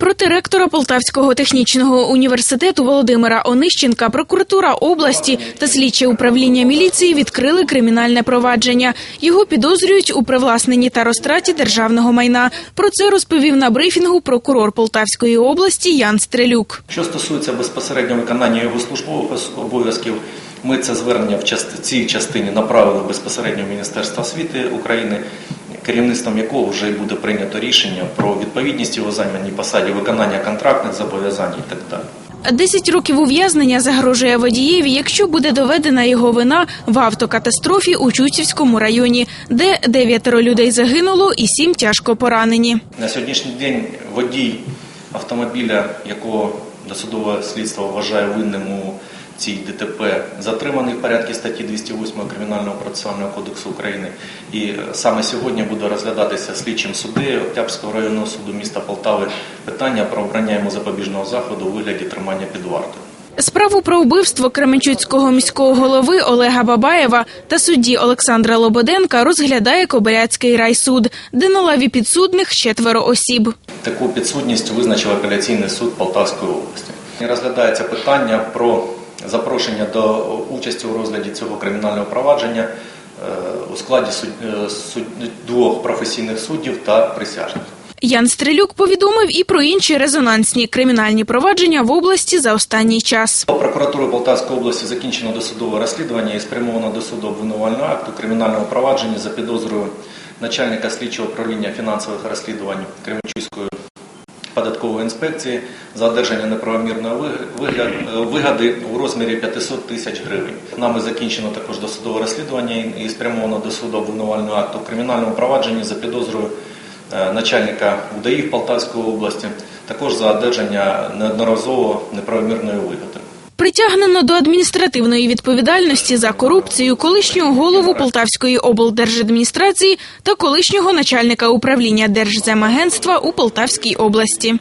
Проти ректора Полтавського технічного університету Володимира Онищенка прокуратура області та слідче управління міліції відкрили кримінальне провадження. Його підозрюють у привласненні та розтраті державного майна. Про це розповів на брифінгу прокурор Полтавської області Ян Стрелюк. Що стосується безпосередньо виконання його службових обов'язків, ми це звернення в цій частині направили безпосередньо в Міністерство освіти України, керівництвом якого вже й буде прийнято рішення про відповідність його займаній посаді, виконання контрактних зобов'язань і так далі. 10 років ув'язнення загрожує водієві, якщо буде доведена його вина в автокатастрофі у Чутівському районі, де дев'ятеро людей загинуло і сім тяжко поранені. На сьогоднішній день водій автомобіля, якого досудове слідство вважає винним у цій ДТП, затриманий в порядку статті 208 Кримінального процесуального кодексу України. І е, саме сьогодні буде розглядатися слідчим суддею Октябрського районного суду міста Полтави питання про обрання йому запобіжного заходу у вигляді тримання під вартою. Справу про вбивство Кременчуцького міського голови Олега Бабаєва та судді Олександра Лободенка розглядає Кобиляцький райсуд, де на лаві підсудних четверо осіб. Таку підсудність визначив апеляційний суд Полтавської області. Розглядається питання про запрошення до участі у розгляді цього кримінального провадження е, у складі суд- е, суд- двох професійних суддів та присяжних. Ян Стрелюк повідомив і про інші резонансні кримінальні провадження в області за останній час. Прокуратурою Полтавської області закінчено досудове розслідування і спрямовано до суду обвинувального акту кримінального провадження за підозрою начальника слідчого управління фінансових розслідувань Кременчуцької податкової інспекції за одержання неправомірної е, вигоди у розмірі 500 тисяч гривень. Нами закінчено також досудове розслідування і- і спрямовано до суду обвинувального акту в кримінальному провадженні за підозрою е, начальника УДАІ в Полтавської області, також за одержання неодноразово неправомірної вигоди. Притягнено до адміністративної відповідальності за корупцію колишнього голову Полтавської облдержадміністрації та колишнього начальника управління Держземагентства у Полтавській області.